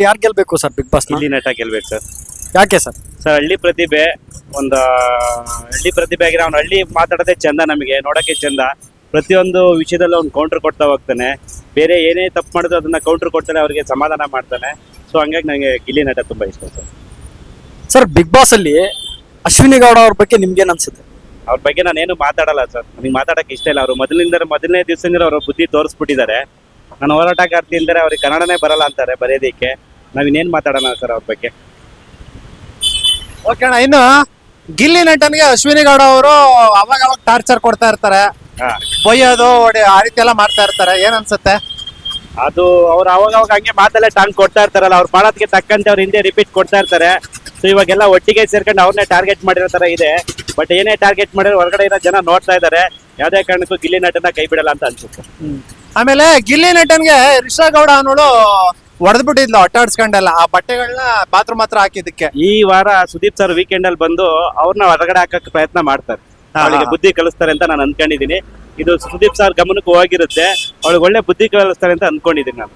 ಯಾರು ಗೆಲ್ಬೇಕು sir big boss ಇಲ್ಲಿ ನಟ ಗೆಲ್ಬೇಕು ಸರ್. ಯಾಕೆ ಸರ್? ಸರ್ ಹಳ್ಳಿ ಪ್ರತಿಭೆ ಒಂದು ಹಳ್ಳಿ ಪ್ರತಿಭೆ ಆಗಿರೋ ಅವ್ನು ಹಳ್ಳಿ ಮಾತಾಡೋದೇ ಚಂದ ನಮಗೆ ನೋಡೋಕ್ಕೆ ಚಂದ. ಪ್ರತಿಯೊಂದು ವಿಷಯದಲ್ಲೂ ಅವ್ನು ಕೌಂಟರ್ ಕೊಡ್ತಾ ಹೋಗ್ತಾನೆ. ಬೇರೆ ಏನೇ ತಪ್ಪು ಮಾಡಿದ್ರು ಅದನ್ನ ಕೌಂಟರ್ ಕೊಡ್ತಾನೆ ಅವರಿಗೆ ಸಮಾಧಾನ ಮಾಡ್ತಾನೆ. ಸೊ ಹಂಗಾಗಿ ನನಗೆ ಗಿಲ್ಲಿ ನಟ ತುಂಬಾ ಇಷ್ಟ ಸರ್. ಸರ್ ಬಿಗ್ ಬಾಸ್ ಅಲ್ಲಿ ಅಶ್ವಿನಿ ಗೌಡ ಅವ್ರ ಬಗ್ಗೆ ನಿಮ್ಗೇನ್ ಅನ್ಸುತ್ತೆ? ಅವ್ರ ಬಗ್ಗೆ ನಾನೇನು ಮಾತಾಡಲ್ಲ ಸರ್. ನನಗೆ ಮಾತಾಡಕ್ಕೆ ಇಷ್ಟ ಇಲ್ಲ. ಅವರು ಮೊದಲಿಂದ ಮೊದಲನೇ ದಿವಸದಿಂದ ಅವರು ಬುದ್ಧಿ ತೋರಿಸ್ಬಿಟ್ಟಿದ್ದಾರೆ. ನಾನು ಹೋರಾಟಗಾರ್ತಿ ಅಂದರೆ ಅವ್ರಿಗೆ ಕನ್ನಡನೇ ಬರಲ್ಲ ಅಂತಾರೆ ಬರೆಯೋದಕ್ಕೆ. ನಾವಿನ್ನೇನು ಮಾತಾಡೋಣ ಸರ್ ಅವ್ರ ಬಗ್ಗೆ? ಓಕೆ ಅಣ್ಣ ಇನ್ನು ಗಿಲ್ಲಿ ನಟನ್ಗೆ ಅಶ್ವಿನಿ ಗೌಡ ಅವರು ಅವಾಗ ಅವಾಗ ಟಾರ್ಚರ್ ಕೊಡ್ತಾ ಇರ್ತಾರೆ. ಬೊಯ್ಯೋದು ಬೈಯೋದು ಹೊಡಿ- ಆ ರೀತಿ ಎಲ್ಲ ಮಾಡ್ತಾ ಇರ್ತಾರೆ. ಏನ್ ಅನ್ಸುತ್ತೆ? ಅದು ಅವ್ರು ಅವಾಗ ಅವಾಗ ಹಂಗೆ ಮಾತಲ್ಲೇ ಟಾಂಗ್ ಕೊಡ್ತಾ ಇರ್ತಾರಲ್ಲ ಅವ್ರು ಮಾಡೋದಕ್ಕೆ ತಕ್ಕಂತೆ ಅವ್ರ ಹಿಂದೆ ರಿಪೀಟ್ ಕೊಡ್ತಾ ಇರ್ತಾರೆ. ಸೊ ಇವಾಗೆಲ್ಲ ಒಟ್ಟಿಗೆ ಸೇರ್ಕೊಂಡು ಅವ್ರನ್ನೇ ಟಾರ್ಗೆಟ್ ಮಾಡಿರೋ ತರ ಇದೆ. ಬಟ್ ಏನೇ ಟಾರ್ಗೆಟ್ ಮಾಡಿರೋ ಹೊರಗಡೆ ಇರೋ ಜನ ನೋಡ್ತಾ ಇದ್ದಾರೆ. ಯಾವುದೇ ಕಾರಣಕ್ಕೂ ಗಿಲ್ಲಿ ನಟನ ಕೈ ಬಿಡಲ್ಲ ಅಂತ ಅನ್ಸುತ್ತೆ. ಆಮೇಲೆ ಗಿಲ್ಲಿ ನಟನ್ಗೆ ರಿಷಾ ಗೌಡ ಅನ್ನೋಳು ಹೊಡೆದ್ಬಿಟ್ಟಿದ್ಲು ಅಟ್ಟಾಡ್ಸ್ಕೊಂಡೆಲ್ಲ ಆ ಬಟ್ಟೆಗಳನ್ನ ಬಾತ್ರೂಮ್ ಹತ್ರ ಹಾಕಿದ್ದಕ್ಕೆ. ಈ ವಾರ ಸುದೀಪ್ ಸರ್ ವೀಕೆಂಡ್ ಅಲ್ಲಿ ಬಂದು ಅವ್ರನ್ನ ಹೊರಗಡೆ ಹಾಕಕ್ ಪ್ರಯತ್ನ ಮಾಡ್ತಾರೆ. ಅವಳಿಗೆ ಬುದ್ಧಿ ಕಲಿಸ್ತಾರೆ ಅಂತ ನಾನು ಅನ್ಕೊಂಡಿದೀನಿ. ಇದು ಸುದೀಪ್ ಸರ್ ಗಮನಕ್ಕೆ ಹೋಗಿರುತ್ತೆ. ಅವಳಿಗೆ ಒಳ್ಳೆ ಬುದ್ಧಿ ಕಲಿಸ್ತಾರೆ ಅಂತ ಅನ್ಕೊಂಡಿದೀನಿ ನಾನು.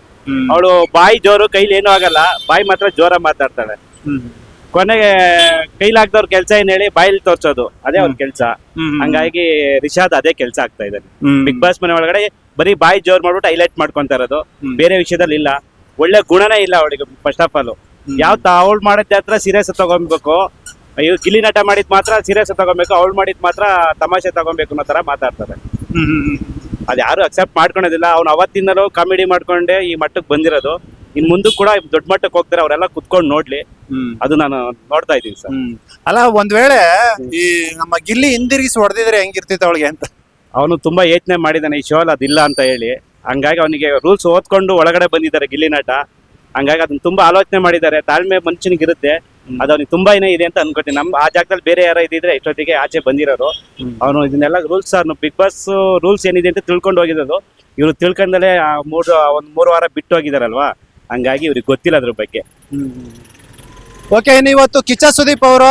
ಅವಳು ಬಾಯಿ ಜೋರು ಕೈಲಿ ಏನೂ ಆಗಲ್ಲ. ಬಾಯಿ ಮಾತ್ರ ಜೋರ ಮಾತಾಡ್ತಾಳೆ. ಕೊನೆಗೆ ಕೈಲಾಗ್ದವ್ರ ಕೆಲಸ ಏನ್ ಹೇಳಿ ಬಾಯಿಲ್ ತೋರ್ಸೋದು. ಅದೇ ಅವ್ರ ಕೆಲಸ. ಹಂಗಾಗಿ ರಿಷಾದ್ ಅದೇ ಕೆಲಸ ಆಗ್ತಾ ಇದೆ. ಬಿಗ್ ಬಾಸ್ ಮನೆ ಒಳಗಡೆ ಬರೀ ಬಾಯಿ ಜೋರ್ ಮಾಡ್ಬಿಟ್ಟು ಹೈಲೈಟ್ ಮಾಡ್ಕೊಂತ ಇರೋದು. ಬೇರೆ ವಿಷಯದಲ್ಲಿ ಇಲ್ಲ. ಒಳ್ಳೆ ಗುಣನೇ ಇಲ್ಲ ಅವಳಿಗೆ ಫಸ್ಟ್ ಆಫ್ ಆಲ್ ಯಾವ ಅವಳು ಮಾಡಿದ ಹತ್ರ ಸೀರಿಯಸ್ ತಗೊಬೇಕು. ಅಯ್ಯೋ ಗಿಲಿ ನಟ ಮಾಡಿದ್ ಮಾತ್ರ ಸೀರಿಯಸ್ ತಗೊಬೇಕು. ಅವಳು ಮಾಡಿದ್ ಮಾತ್ರ ತಮಾಷೆ ತಗೊಬೇಕು ಅನ್ನೋ ತರ ಮಾತಾಡ್ತಾರೆ. ಅದ್ ಯಾರು ಅಕ್ಸೆಪ್ಟ್ ಮಾಡ್ಕೊಳೋದಿಲ್ಲ. ಅವ್ನು ಅವತ್ತಿಂದಲೂ ಕಾಮಿಡಿ ಮಾಡ್ಕೊಂಡೆ ಈ ಮಟ್ಟಕ್ಕೆ ಬಂದಿರೋದು. ಇನ್ ಮುಂದೆ ಕೂಡ ದೊಡ್ಡ ಮಟ್ಟಕ್ಕೆ ಹೋಗ್ತಾರೆ ಅವರೆಲ್ಲ ಕುತ್ಕೊಂಡು ನೋಡ್ಲಿ. ಅದು ನಾನು ನೋಡ್ತಾ ಇದ್ದೀನಿ ಸರ್. ಅಲ್ಲ ಒಂದ್ ವೇಳೆ ಈ ನಮ್ಮ ಗಿಲ್ಲಿ ಹಿಂದಿರುಗಿಸಿ ಹೊಡೆದಿದ್ರೆ ಹೆಂಗಿರ್ತಿತ್ತು ಅವಳಿಗೆ ಅಂತ? ಅವನು ತುಂಬಾ ಯೋಚನೆ ಮಾಡಿದಾನೆ ಈ ಶೋ ಅಲ್ಲಿ ಅದಿಲ್ಲ ಅಂತ ಹೇಳಿ. ಹಂಗಾಗಿ ಅವನಿಗೆ ರೂಲ್ಸ್ ಓದ್ಕೊಂಡು ಒಳಗಡೆ ಬಂದಿದ್ದಾರೆ ಗಿಲ್ಲಿ ನಟ. ಹಂಗಾಗಿ ಅದನ್ನ ತುಂಬಾ ಆಲೋಚನೆ ಮಾಡಿದ್ದಾರೆ. ತಾಳ್ಮೆ ಮನುಷ್ಯನಿಗೆ ಇರುತ್ತೆ ಅದು ಅವನಿಗೆ ತುಂಬಾ ಏನೇ ಇದೆ ಅಂತ ಅನ್ಕೋತೀನಿ ನಮ್ ಆ ಜಾಗದಲ್ಲಿ ಬೇರೆ ಯಾರ ಇದ್ರೆ ಇಷ್ಟೊತ್ತಿಗೆ ಆಚೆ ಬಂದಿರೋರು. ಅವನು ಇದನ್ನೆಲ್ಲ ರೂಲ್ಸ್ ಬಿಗ್ ಬಾಸ್ ರೂಲ್ಸ್ ಏನಿದೆ ಅಂತ ತಿಳ್ಕೊಂಡು ಹೋಗಿರೋದು. ಇವ್ರು ತಿಳ್ಕೊಂಡಲೇ ಮೂರು ಒಂದ್ ಮೂರು ವಾರ ಬಿಟ್ಟು ಹೋಗಿದಾರಲ್ವಾ? ಹಂಗಾಗಿ ಇವ್ರಿಗೆ ಗೊತ್ತಿಲ್ಲ ಅದ್ರ ಬಗ್ಗೆ. ಓಕೆ ಇನ್ನು ಇವತ್ತು ಕಿಚ್ಚ ಸುದೀಪ್ ಅವರು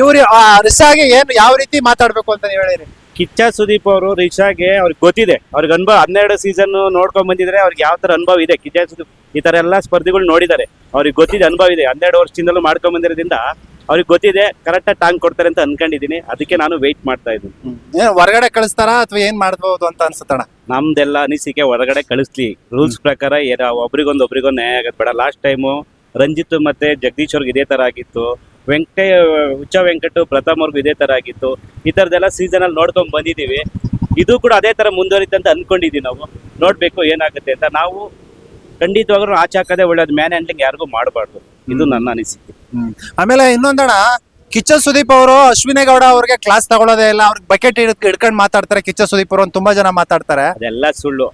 ಇವ್ರು ರಿಷಾಗೆ ಏನು ಯಾವ ರೀತಿ ಮಾತಾಡ್ಬೇಕು ಅಂತ ನೀವು ಹೇಳಿರಿ? ಕಿಚ್ಚ ಸುದೀಪ್ ಅವರು ರಿಷಾಗೆ ಅವ್ರಿಗೆ ಗೊತ್ತಿದೆ. ಅವ್ರಿಗೆ ಅನುಭವ ಹನ್ನೆರಡು ಸೀಸನ್ ನೋಡ್ಕೊಂಡ್ ಬಂದಿದ್ರೆ ಅವ್ರಿಗೆ ಯಾವ ತರ ಅನುಭವ ಇದೆ. ಕಿಚ್ಚ ಸುದೀಪ್ ಈ ತರ ಎಲ್ಲಾ ಸ್ಪರ್ಧಿಗಳು ನೋಡಿದ್ದಾರೆ. ಅವ್ರಿಗೆ ಗೊತ್ತಿದೆ ಅನುಭವ ಇದೆ. ಹನ್ನೆರಡು ವರ್ಷದಿಂದಲೂ ಮಾಡ್ಕೊಂಡ್ ಬಂದಿರೋದ್ರಿಂದ ಅವ್ರಿಗೆ ಗೊತ್ತಿದೆ ಕರೆಕ್ಟ್ ಟಾಂಗ್ ಕೊಡ್ತಾರೆ ಅಂತ ಅನ್ಕೊಂಡಿದೀನಿ ಅದಕ್ಕೆ ನಾನು ವೆಯ್ಟ್ ಮಾಡ್ತಾ ಇದ್ದೀನಿ. ಏನ್ ಹೊರಗಡೆ ಕಳಿಸ್ತಾರ ಅಥವಾ ಏನ್ ಮಾಡ್ಬೋದು ಅಂತ ಅನ್ಸುತ್ತಣ ನಮ್ದೆಲ್ಲ ಅನಿಸಿಕೆ ಹೊರಗಡೆ ಕಳಿಸ್ಲಿ. ರೂಲ್ಸ್ ಪ್ರಕಾರ ಏನ ಒಬ್ರಿಗೊಂದು ಒಬ್ರಿಗೊಂದು ನ್ಯಾಯ ಆಗತ್ತೆ. ಬೇಡ ಲಾಸ್ಟ್ ಟೈಮು ರಂಜಿತ್ ಮತ್ತೆ ಜಗದೀಶ್ ಅವ್ರಿಗೆ ಇದೇ ತರ ಆಗಿತ್ತು. ವೆಂಕಟೇ ಹುಚ್ಚ ವೆಂಕಟು ಪ್ರಥಮ್ ಅವ್ರಿಗೂ ಇದೇ ತರ ಆಗಿತ್ತು. ಈ ತರದೆಲ್ಲ ಸೀಸನ್ ಅಲ್ಲಿ ನೋಡ್ಕೊಂಡ್ ಬಂದಿದೀವಿ ಇದು ಕೂಡ ಅದೇ ತರ ಮುಂದುವರಿತೆ ಅಂತ ಅನ್ಕೊಂಡಿದೀವಿ ನಾವು. ನೋಡ್ಬೇಕು ಏನಾಗುತ್ತೆ ಅಂತ. ನಾವು ಖಂಡಿತವಾಗ್ಲೂ ಆಚೆ ಹಾಕೋದೇ ಒಳ್ಳೇದು ಮ್ಯಾನ್ ಹ್ಯಾಂಡ್ಲಿಂಗ್ ಯಾರಿಗೂ ಮಾಡಬಾರ್ದು. ಇದು ನನ್ನ ಅನಿಸಿಕೆ. ಆಮೇಲೆ ಇನ್ನೊಂದಣ ಕಿಚ್ಚ ಸುದೀಪ್ ಅವರು ಅಶ್ವಿನೇಗೌಡ ಅವ್ರಿಗೆ ಕ್ಲಾಸ್ ತಗೊಳ್ಳೋದೇ ಇಲ್ಲ. ಅವ್ರಿಗೆ ಬಕೆಟ್ ಹಿಡ್ಕೊಂಡು ಮಾತಾಡ್ತಾರೆ. ಕಿಚ್ಚ ಸುದೀಪ್ ಅವರು ಅಂತ ತುಂಬಾ ಜನ ಮಾತಾಡ್ತಾರೆ. ಅದೆಲ್ಲ ಸುಳ್ಳು.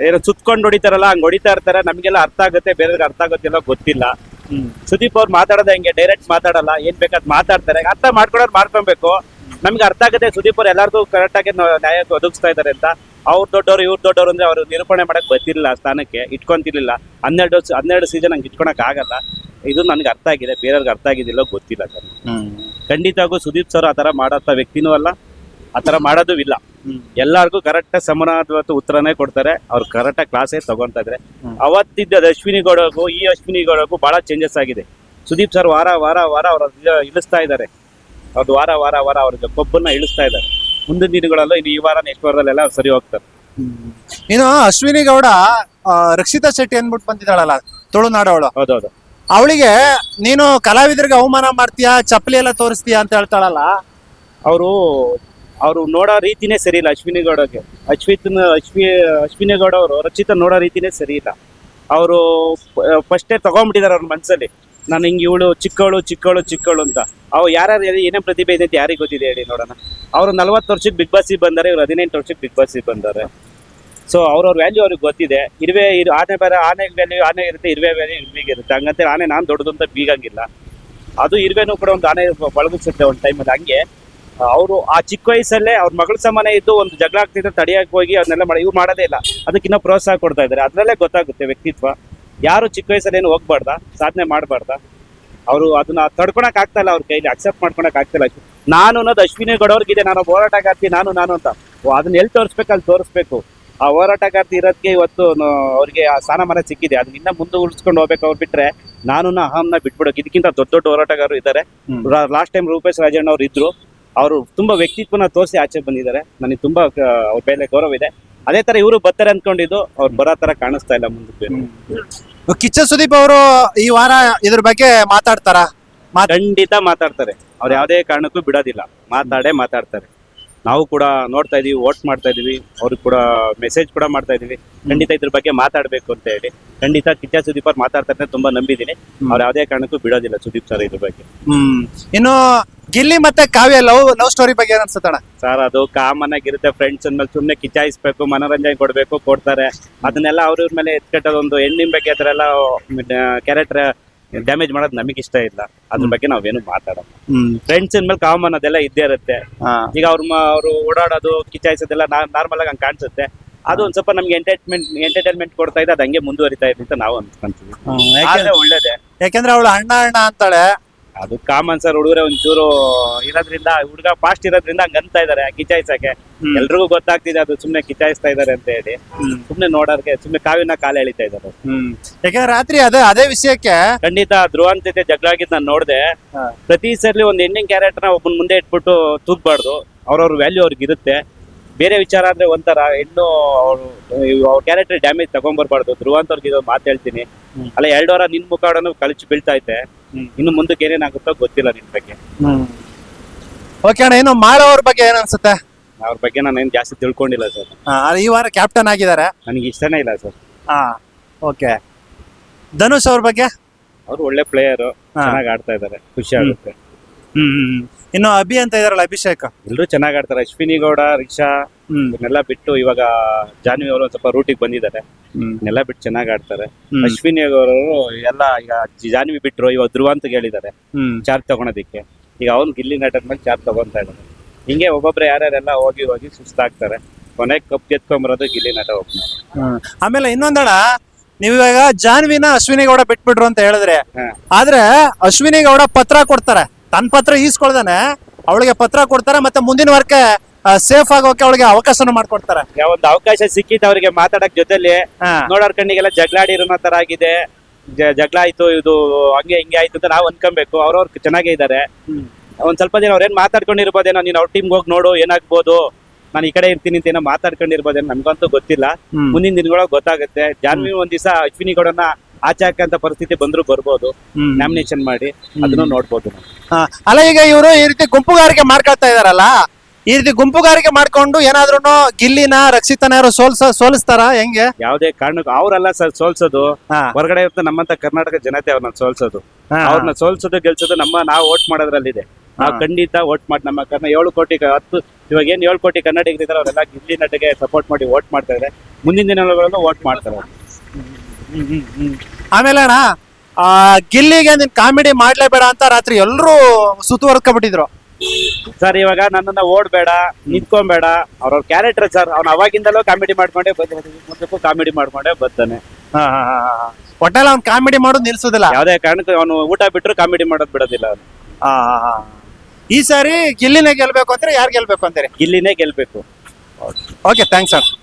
ಏನೋ ಸುತ್ಕೊಂಡು ಹೊಡಿತಾರಲ್ಲ ಹಂಗ್ ಹೊಡಿತಾ ಇರ್ತಾರೆ. ನಮ್ಗೆಲ್ಲ ಅರ್ಥ ಆಗುತ್ತೆ ಬೇರೆ ಅರ್ಥ ಆಗುತ್ತಿಲ್ಲ ಗೊತ್ತಿಲ್ಲ. ಸುದೀಪ್ ಅವ್ರು ಮಾತಾಡೋದು ಹೆಂಗೆ ಡೈರೆಕ್ಟ್ ಮಾತಾಡಲ್ಲ ಏನ್ ಬೇಕಾದ್ ಮಾತಾಡ್ತಾರೆ. ಅರ್ಥ ಮಾಡ್ಕೊಳೋರು ಮಾಡ್ಕೊಬೇಕು. ನಮ್ಗೆ ಅರ್ಥ ಆಗುತ್ತೆ ಸುದೀಪ್ ಅವ್ರು ಎಲ್ಲಾರ್ದು ಕರೆಕ್ಟ್ ಆಗಿ ನ್ಯಾಯ ಒದಗಿಸ್ತಾ ಇದಾರೆ ಅಂತ. ಅವ್ರು ದೊಡ್ಡವ್ರು ಇವ್ರು ದೊಡ್ಡವ್ರು ಅಂದ್ರೆ ಅವರು ನಿರೂಪಣೆ ಮಾಡಕ್ ಬರ್ತಿರ್ಲಿಲ್ಲ ಸ್ಥಾನಕ್ಕೆ ಇಟ್ಕೊಂತಿರ್ಲಿಲ್ಲ. ಹನ್ನೆರಡು ಹನ್ನೆರಡು ಸೀಸನ್ ಹಂಗೆ ಇಟ್ಕೊಳಕ್ ಆಗಲ್ಲ. ಇದು ನನಗೆ ಅರ್ಥ ಆಗಿದೆ ಬೇರೆಯವ್ರಿಗೆ ಅರ್ಥ ಆಗಿದಿಲ್ಲ ಗೊತ್ತಿಲ್ಲ ಸರ್. ಖಂಡಿತವಾಗೂ ಸುದೀಪ್ ಸರ್ ಆ ಥರ ಮಾಡೋಂಥ ವ್ಯಕ್ತಿನೂ ಅಲ್ಲ ಆತರ ಮಾಡೋದು ಇಲ್ಲ. ಎಲ್ಲರಿಗೂ ಕರೆಕ್ಟ್ ಸಮನಾದ ಉತ್ತರನೇ ಕೊಡ್ತಾರೆ ಅವ್ರು ಕರೆಕ್ಟ್ ಕ್ಲಾಸೇ ತಗೊಂತಾ ಇದ್ರೆ. ಅವತ್ತಿದ್ದ ಅಶ್ವಿನಿ ಗೌಡಗೂ ಈ ಅಶ್ವಿನಿ ಗೌಡಗೂ ಬಹಳ ಚೇಂಜಸ್ ಆಗಿದೆ. ಸುದೀಪ್ ಸರ್ ವಾರ ವಾರ ವಾರ ಅವ್ರ ಇಳಿಸ್ತಾ ಇದ್ದಾರೆ ಅವ್ರದ್ದು ವಾರ ವಾರ ವಾರ ಅವ್ರ ಕೊಬ್ಬನ್ನ ಇಳಿಸ್ತಾ ಇದ್ದಾರೆ ಮುಂದಿನ ದಿನಗಳಲ್ಲೂ ಇನ್ನು ಈ ವಾರ ನೆಕ್ಸ್ಟ್ ವಾರದಲ್ಲೆಲ್ಲ ಸರಿ ಹೋಗ್ತಾರೆ. ಇನ್ನು ಅಶ್ವಿನಿ ಗೌಡ ರಕ್ಷಿತಾ ಶೆಟ್ಟಿ ಅಂದ್ಬಿಟ್ಟು ಬಂದಿದ್ದಾಳಲ್ಲ ತುಳುನಾಡವಳು. ಹೌದೌದು. ಅವಳಿಗೆ, ನೀನು ಕಲಾವಿದರಿಗೆ ಅವಮಾನ ಮಾಡ್ತೀಯಾ, ಚಪ್ಪಲಿ ಎಲ್ಲ ತೋರಿಸ್ತೀಯಾ ಅಂತ ಹೇಳ್ತಾಳಲ್ಲ? ಅವರು ಅವರು ನೋಡೋ ರೀತಿನೇ ಸರಿ ಇಲ್ಲ ಅಶ್ವಿನಿ ಗೌಡಗೆ ಅಶ್ವಿತ್ನ, ಅಶ್ವಿ ಅಶ್ವಿನಿ ಗೌಡ ಅವರು ರಚಿತ ನೋಡೋ ರೀತಿನೇ ಸರಿ ಇಲ್ಲ. ಅವರು ಫಸ್ಟೇ ತಗೊಂಡ್ಬಿಟ್ಟಿದ್ದಾರೆ ಅವ್ರ ಮನಸ್ಸಲ್ಲಿ ನಾನು ಹಿಂಗೆ ಇವಳು ಚಿಕ್ಕವಳು ಚಿಕ್ಕವಳು ಚಿಕ್ಕವಳು ಅಂತ. ಅವು ಯಾರ್ಯಾರು ಏನೇ ಪ್ರತಿಭೆ ಇದೆ ಅಂತ ಯಾರಿಗೆ ಗೊತ್ತಿದೆ ಹೇಳಿ ನೋಡೋಣ. ಅವರು ನಲ್ವತ್ತು ವರ್ಷಕ್ಕೆ ಬಿಗ್ ಬಾಸಿಗೆ ಬಂದಾರೆ, ಇವ್ರು ಹದಿನೆಂಟು ವರ್ಷಕ್ಕೆ ಬಿಗ್ ಬಾಸಿಗೆ ಬಂದಾರೆ. ಸೊ ಅವ್ರವ್ರ ವ್ಯಾಲ್ಯೂ ಅವ್ರಿಗೆ ಗೊತ್ತಿದೆ. ಇರುವೆ, ಇರು, ಆನೆ ಬೇರೆ, ಆನೆ ವ್ಯಾಲ್ಯೂ ಆನೆ ಇರುತ್ತೆ, ಇರುವೆ ವ್ಯಾಲ್ಯೂ ಬೀಗ ಇರುತ್ತೆ. ಹಂಗಂತ ಆನೆ ನಾನು ದೊಡ್ಡದು ಅಂತ ಬೀಗಂಗಿಲ್ಲ. ಅದು ಇರುವೆನೂ ಕೂಡ ಒಂದು ಆನೆ ಬಳಗಿಸುತ್ತೆ ಒಂದು ಟೈಮಲ್ಲಿ ಹಂಗೆ. ಅವರು ಆ ಚಿಕ್ಕ ವಯಸ್ಸಲ್ಲೇ ಅವ್ರ ಮಗಳ ಸಮಾನ ಇದ್ದು ಒಂದು ಜಗಳ ಆಗ್ತಿದ್ರೆ ತಡೆಯಕ್ಕೆ ಹೋಗಿ ಅದನ್ನೆಲ್ಲ ಮಾಡಿ, ಇವ್ರು ಮಾಡೋದೇ ಇಲ್ಲ. ಅದಕ್ಕಿನ್ನ ಪ್ರೋತ್ಸಾಹ ಕೊಡ್ತಾ ಇದ್ದಾರೆ. ಅದರಲ್ಲೇ ಗೊತ್ತಾಗುತ್ತೆ ವ್ಯಕ್ತಿತ್ವ. ಯಾರು ಚಿಕ್ಕ ವಯಸ್ಸಲ್ಲಿ ಏನು ಹೋಗ್ಬಾರ್ದ? ಸಾಧನೆ ಮಾಡಬಾರ್ದ? ಅವರು ಅದನ್ನ ತಡ್ಕೊಳಕ್ ಆಗ್ತಾ ಇಲ್ಲ ಅವ್ರ ಕೈಲಿ ಅಕ್ಸೆಪ್ಟ್ ಮಾಡ್ಕೊಳಕ್ ಆಗ್ತಿಲ್ಲ ನಾನು ಅನ್ನೋದು ಅಶ್ವಿನಿ ಗೌಡ ಅವ್ರಿಗಿದೆ ನಾನು ಹೋರಾಟಗಾರ್ತಿ, ನಾನು ನಾನು ಅಂತ. ಅದನ್ನ ಎಲ್ಲಿ ತೋರಿಸ್ಬೇಕು, ಅಲ್ಲಿ ತೋರಿಸ್ಬೇಕು. ಆ ಹೋರಾಟಗಾರ್ತಿ ಇರೋದಕ್ಕೆ ಇವತ್ತು ಅವ್ರಿಗೆ ಆ ಸ್ಥಾನಮಾನ ಸಿಕ್ಕಿದೆ. ಅದನ್ನ ಇನ್ನ ಮುಂದೆ ಉಳಿಸ್ಕೊಂಡು ಹೋಗ್ಬೇಕು ಅವ್ರು ಬಿಟ್ರೆ ನಾನು ಅಹಂನ ಬಿಟ್ಬಿಡೋಕೆ ಇದಕ್ಕಿಂತ ದೊಡ್ಡ ದೊಡ್ಡ ಹೋರಾಟಗಾರರು ಇದ್ದಾರೆ. ಲಾಸ್ಟ್ ಟೈಮ್ ರೂಪೇಶ್ ರಾಜಣ್ಣ ಅವ್ರು ಇದ್ರು ಅವರು ತುಂಬಾ ವ್ಯಕ್ತಿತ್ವನ ತೋರಿಸಿ ಆಚೆ ಬಂದಿದ್ದಾರೆ. ನನಗೆ ತುಂಬಾ ಅವ್ರ ಮೇಲೆ ಗೌರವ ಇದೆ. ಅದೇ ತರ ಇವರು ಬರ್ತಾರೆ ಅನ್ಕೊಂಡಿದ್ದು ಅವ್ರು ಬರೋ ತರ ಕಾಣಿಸ್ತಾ ಇಲ್ಲ ಮುಂದಕ್ಕೆ ಕಿಚ್ಚ ಸುದೀಪ್ ಅವರು ಈ ವಾರ ಇದ್ರ ಬಗ್ಗೆ ಮಾತಾಡ್ತಾರ? ಮಾತ್- ಖಂಡಿತ ಮಾತಾಡ್ತಾರೆ. ಅವ್ರು ಯಾವುದೇ ಕಾರಣಕ್ಕೂ ಬಿಡೋದಿಲ್ಲ. ಮಾತಾಡೇ ಮಾತಾಡ್ತಾರೆ. ನಾವು ಕೂಡ ನೋಡ್ತಾ ಇದೀವಿ ವೋಟ್ ಮಾಡ್ತಾ ಇದೀವಿ ಅವ್ರಿಗೆ ಕೂಡ ಮೆಸೇಜ್ ಕೂಡ ಮಾಡ್ತಾ ಇದೀವಿ. ಖಂಡಿತ ಇದ್ರ ಬಗ್ಗೆ ಮಾತಾಡ್ಬೇಕು ಅಂತ ಹೇಳಿ. ಖಂಡಿತ ಕಿಚ್ಚ ಸುದೀಪ್ ಅವ್ರು ಮಾತಾಡ್ತಾರೆ ತುಂಬಾ ನಂಬಿದ್ದೀನಿ. ಅವ್ರು ಯಾವುದೇ ಕಾರಣಕ್ಕೂ ಬಿಡೋದಿಲ್ಲ ಸುದೀಪ್ ಸರ್ ಇದ್ರ ಬಗ್ಗೆ. ಹ್ಮ್. ಇನ್ನು ಗಿಲ್ಲಿ ಮತ್ತೆ ಕಾವ್ಯ ಲವ್ ಲವ್ ಸ್ಟೋರಿ ಬಗ್ಗೆ ಏನ್ ಅನ್ಸುತ್ತಣ್ಣ ಸರ್ ಅದು ಕಾಮನ್ ಆಗಿರುತ್ತೆ ಫ್ರೆಂಡ್ಸ್ ಅಂದ್ಮೇಲೆ ಸುಮ್ಮನೆ ಕಿಚ್ಚಾಯಿಸ್ಬೇಕು ಮನೋರಂಜನೆ ಕೊಡಬೇಕು ಕೊಡ್ತಾರೆ. ಅದನ್ನೆಲ್ಲ ಅವ್ರ ಇವ್ರ ಮೇಲೆ ಎತ್ಕಟ್ಟೋದೊಂದು ಹೆಣ್ಣಿನ ಬಗ್ಗೆ ಅದ್ರೆಲ್ಲ ಕ್ಯಾರೆಕ್ಟರ್ ಡ್ಯಾಮೇಜ್ ಮಾಡೋದು ನಮಗೆ ಇಷ್ಟ ಇಲ್ಲ. ಅದ್ರ ಬಗ್ಗೆ ನಾವೇನು ಮಾತಾಡೋಣ ಫ್ರೆಂಡ್ಸ್ ಮೇಲೆ ಕಾಮನ್ ಅದೆಲ್ಲ ಇದ್ದೇ ಇರುತ್ತೆ. ಈಗ ಅವ್ರ ಅವರು ಓಡಾಡೋದು ಕಿಚಾಯಿಸೋದೆಲ್ಲ ನಾರ್ಮಲ್ ಆಗಿ ಹಂಗೆ ಕಾಣಿಸುತ್ತೆ. ಅದು ಒಂದ್ ಸ್ವಲ್ಪ ನಮ್ಗೆ ಎಂಟರ್ಟೈನ್ಮೆಂಟ್ ಎಂಟರ್ಟೈನ್ಮೆಂಟ್ ಕೊಡ್ತಾ ಇದೆ ಅದು ಹಂಗೆ ಮುಂದುವರಿತಾ ಇದೆ ಅಂತ ನಾವು ಅನ್ಕೊಂತೀವಿ. ಒಳ್ಳೇದೇ. ಯಾಕೆಂದ್ರೆ ಅವಳು ಅಣ್ಣ ಅಣ್ಣ ಅಂತಾಳೆ. ಅದು ಕಾಮನ್ ಸರ್ ಹುಡುಗರೆ ಒಂಚೂರು ಇರೋದ್ರಿಂದ ಹುಡುಗ ಫಾಸ್ಟ್ ಇರೋದ್ರಿಂದ ಹಂಗ ಅಂತ ಇದಾರೆ ಕಿಚಾಯಿಸಕ್ಕೆ. ಎಲ್ರಿಗೂ ಗೊತ್ತಾಗ್ತಿದೆ ಅದು ಸುಮ್ನೆ ಕಿಚಾಯಿಸ್ತಾ ಇದಾರೆ ಅಂತ ಹೇಳಿ. ಸುಮ್ನೆ ನೋಡೋದಕ್ಕೆ ಸುಮ್ನೆ ಕಾವಿನ ಕಾಲ ಎಳಿತಾ ಇದಾರೆ ಹ್ಮ್. ಯಾಕಂದ್ರೆ ರಾತ್ರಿ ಅದೇ ಅದೇ ವಿಷಯಕ್ಕೆ ಖಂಡಿತ ಧ್ರುವನ್ ಜೊತೆ ಜಗಳ ಆಗಿದ್ ನಾನು ನೋಡ್ದೆ. ಪ್ರತಿ ಸರ್ಲಿ ಒಂದ್ ಎಂಡಿಂಗ್ ಕ್ಯಾರೆಕ್ಟರ್ ಒಬ್ಬನ ಮುಂದೆ ಇಟ್ಬಿಟ್ಟು ತೂಗ್ಬಾರ್ದು. ಅವ್ರವ್ರ ವ್ಯಾಲ್ಯೂ ಅವ್ರಿಗೆ ಇರುತ್ತೆ. ಬೇರೆ ವಿಚಾರ ಅಂದ್ರೆ ಒಂಥರ ಹೆಣ್ಣು ಅವ್ರು ಅವ್ರ ಕ್ಯಾರೆಕ್ಟರ್ ಡ್ಯಾಮೇಜ್ ತಗೊಂಡ್ಬರ್ಬಾರ್ದು ಧ್ರುವಂತ ಅವ್ರಿಗೆ ಇದೊಂದು ಮಾತು ಹೇಳ್ತೀನಿ. ಅಲ್ಲ ಎರಡು ವಾರ ನಿನ್ ಮುಖಾಡನು ಕಳಚಿ ಬೀಳ್ತಾ ಐತೆ. ಇನ್ನು ಮುಂದಕ್ಕೆ ಏನೇನಾಗುತ್ತೋ ಗೊತ್ತಿಲ್ಲ ನಿನ್ ಬಗ್ಗೆ. ಓಕೆ ಅಣ್ಣ ಇನ್ನು ಮಾಡೋರ್ ಬಗ್ಗೆ ಏನನ್ಸುತ್ತೆ ಅನ್ಸುತ್ತೆ? ಅವ್ರ ಬಗ್ಗೆ ನಾನು ಏನು ಜಾಸ್ತಿ ತಿಳ್ಕೊಂಡಿಲ್ಲ ಸರ್. ಆ, ಈ ವಾರ ಕ್ಯಾಪ್ಟನ್ ಆಗಿದ್ದಾರೆ. ನನಗೆ ಇಷ್ಟನೇ ಇಲ್ಲ ಸರ್. ಹಾ ಓಕೆ ಧನುಷ್ ಅವ್ರ ಬಗ್ಗೆ? ಅವ್ರು ಒಳ್ಳೆ ಪ್ಲೇಯರ್. ಚೆನ್ನಾಗಿ ಆಡ್ತಾ ಇದ್ದಾರೆ. ಖುಷಿ ಆಗುತ್ತೆ. ಹ್ಮ್. ಇನ್ನು ಅಭಿ ಅಂತ ಇದಾರಲ್ಲ ಅಭಿಷೇಕ್. ಎಲ್ಲರೂ ಚೆನ್ನಾಗಿ ಆಡ್ತಾರೆ. ಅಶ್ವಿನಿ ಗೌಡ ರಿಕ್ಷಾ ಹ್ಮ್. ಇವನ್ನೆಲ್ಲ ಬಿಟ್ಟು ಇವಾಗ ಜಾನ್ವಿ ಅವರು ಒಂದ್ ಸ್ವಲ್ಪ ರೂಟಿಗೆ ಬಂದಿದ್ದಾರೆ. ಹ್ಮ್. ಇವನ್ನೆಲ್ಲ ಬಿಟ್ಟು ಚೆನ್ನಾಗಿ ಆಡ್ತಾರೆ. ಹ್ಮ್. ಅಶ್ವಿನಿ ಅವರು ಎಲ್ಲ ಈಗ ಜಾನ್ವಿ ಬಿಟ್ರು ಇವಾಗ ಧ್ರುವ ಅಂತ ಹೇಳಿದ್ದಾರೆ. ಹ್ಮ್. ಚಾರ್ಜ್ ತಗೊಳೋದಿಕ್ಕೆ. ಈಗ ಅವ್ನು ಗಿಲ್ಲಿ ನಟನ್ ಮೇಲೆ ಚಾರ್ಜ್ ತಗೊಂತಾ ಇದ್ದಾರೆ ಹಿಂಗೆ ಒಬ್ಬೊಬ್ರು ಯಾರ್ಯಾರೆಲ್ಲ ಹೋಗಿ ಹೋಗಿ ಸುಸ್ತಾಗ್ತಾರೆ. ಕೊನೆಗೆ ಕಪ್ ಗೆದ್ಕೊಂಬರೋದು ಗಿಲ್ಲಿ ನಟ ಒಬ್ಬ ಹ್ಮ್. ಆಮೇಲೆ ಇನ್ನೊಂದಣ ನೀವ್ ಇವಾಗ ಜಾನ್ವಿನ ಅಶ್ವಿನಿ ಗೌಡ ಬಿಟ್ಬಿಟ್ರು ಅಂತ ಹೇಳಿದ್ರೆ ಹಾ. ಆದ್ರೆ ಅಶ್ವಿನಿ ಗೌಡ ಪತ್ರ ಕೊಡ್ತಾರೆ. ತನ್ನ ಪತ್ರ ಈಸ್ಕೊಳ್ದಾನೆ ಅವಳಿಗೆ ಪತ್ರ ಕೊಡ್ತಾರೆ ಮತ್ತೆ ಮುಂದಿನ ವರ್ಕ್ ಸೇಫ್ ಆಗೋಕೆ ಅವಳಿಗೆ ಅವಕಾಶನ ಮಾಡ್ಕೊಡ್ತಾರೆ. ಒಂದು ಅವಕಾಶ ಸಿಕ್ಕಿತ್ತು ಅವರಿಗೆ ಮಾತಾಡಕ್ ಜೊತೆಲಿ. ನೋಡೋರ್ ಕಣ್ಣಿಗೆಲ್ಲ ಜಗಳಾಡಿರೋ ತರ ಆಗಿದೆ. ಜಗಳ ಆಯ್ತು ಇದು ಹಂಗೆ ಹಿಂಗೆ ಆಯ್ತು ಅಂತ ನಾವು ಅನ್ಕೊಬೇಕು. ಅವ್ರವ್ರು ಚೆನ್ನಾಗೇ ಇದ್ದಾರೆ ಒಂದ್ ಸ್ವಲ್ಪ ದಿನ ಅವ್ರೇನ್ ಮಾತಾಡ್ಕೊಂಡಿರ್ಬೋದೇನೋ ನೀನ್ ಅವ್ರ ಟೀಮ್ ಹೋಗಿ ನೋಡು ಏನಾಗ್ಬೋದು ನಾನು ಈ ಕಡೆ ಇರ್ತೀನಿ ಅಂತ ಏನೋ ಮಾತಾಡ್ಕೊಂಡಿರ್ಬೋದೇನೋ ನಮ್ಗಂತೂ ಗೊತ್ತಿಲ್ಲ. ಮುಂದಿನ ದಿನಗಳ ಗೊತ್ತಾಗುತ್ತೆ. ಜಾನ್ವಿ ಒಂದ್ ದಿವಸ ಅಶ್ವಿನಿ ಗೌಡನ ಆಚೆ ಹಾಕಂತ ಪರಿಸ್ಥಿತಿ ಬಂದ್ರು ಬರ್ಬೋದು. ನಾಮಿನೇಷನ್ ಮಾಡಿ ಅದನ್ನು ನೋಡ್ಬೋದು. ಅಲ್ಲ ಈಗ ಇವರು ಈ ರೀತಿ ಗುಂಪುಗಾರಿಕೆ ಮಾಡ್ಕೊಳ್ತಾ ಇದಾರಲ್ಲ ಈ ರೀತಿ ಗುಂಪುಗಾರಿಕೆ ಮಾಡ್ಕೊಂಡು ಏನಾದ್ರೂ ಗಿಲ್ಲಿನ ರಕ್ಷಿತನ ಯಾರು ಸೋಲ್ಸ ಸೋಲಿಸ್ತಾರ ಹೆಂಗೆ ಯಾವ್ದೇ ಕಾರಣಕ್ಕೂ ಅವ್ರಲ್ಲ ಸರ್ ಸೋಲ್ಸೋದು ಹೊರಗಡೆ ಇರ್ತ ನಮ್ಮಂತ ಕರ್ನಾಟಕ ಜನತೆ ಅವ್ರನ್ನ ಸೋಲ್ಸೋದು. ಅವ್ರನ್ನ ಸೋಲ್ಸೋದು ಗೆಲ್ಸೋದು ನಮ್ಮ ನಾವು ವೋಟ್ ಮಾಡೋದ್ರಲ್ಲಿದೆ ನಾವು. ಖಂಡಿತ ಓಟ್ ಮಾಡಿ ನಮ್ಮ ಕರ್ನ ಏಳು ಕೋಟಿ ಹತ್ತು ಇವಾಗ ಏನ್ ಏಳು ಕೋಟಿ ಕನ್ನಡಿಗರಿದ್ದಾರೆ ಅವರೆಲ್ಲ ಗಿಲ್ಲಿ ನಟಗೆ ಸಪೋರ್ಟ್ ಮಾಡಿ ಓಟ್ ಮಾಡ್ತಾ ಇದ್ದಾರೆ ಮುಂದಿನ ದಿನಗಳಲ್ಲೂ ಓಟ್ ಮಾಡ್ತಾರೆ. ಆಮೇಲೆ ಅಣ್ಣ ಆ, ಗಿಲ್ಲಿಗೆ ನೀನ್ ಕಾಮಿಡಿ ಮಾಡ್ಲೇಬೇಡ ಅಂತ ರಾತ್ರಿ ಎಲ್ರು ಸುತ್ತುವರ್ಕೊಂಡ್ಬಿಟ್ಟಿದ್ರು ಸರ್ ಇವಾಗ ನನ್ನನ್ನ ಓಡ್ಬೇಡ ನಿಂತ್ಕೊಂಬೇಡ. ಅವ್ರ ಕ್ಯಾರೆಕ್ಟರ್ ಸರ್ ಅವ್ನ ಅವಾಗಿಂದಲೂ ಕಾಮಿಡಿ ಮಾಡ್ಕೊಂಡೆ ಬಂದಿರೋದು ಮುಂದಕ್ಕೂ ಕಾಮಿಡಿ ಮಾಡ್ಕೊಂಡೇ ಬರ್ತಾನೆ ಒಟ್ಟೆಲ್ಲ ಅವ್ನ್ ಕಾಮಿಡಿ ಮಾಡೋದು ನಿಲ್ಸೋದಿಲ್ಲ. ಯಾವ್ದೇ ಕಾರಣಕ್ಕೂ ಅವನು ಊಟ ಬಿಟ್ಟರು ಕಾಮಿಡಿ ಮಾಡೋದ್ ಬಿಡೋದಿಲ್ಲ ಅವ್ನು. ಈ ಸಾರಿ ಗಿಲ್ಲಿನೇ ಗೆಲ್ಬೇಕು ಅಂದ್ರೆ ಯಾರು ಗೆಲ್ಬೇಕು ಅಂತಾರೆ? ಗಿಲ್ಲಿನೇ ಗೆಲ್ಬೇಕು. Okay thanks sir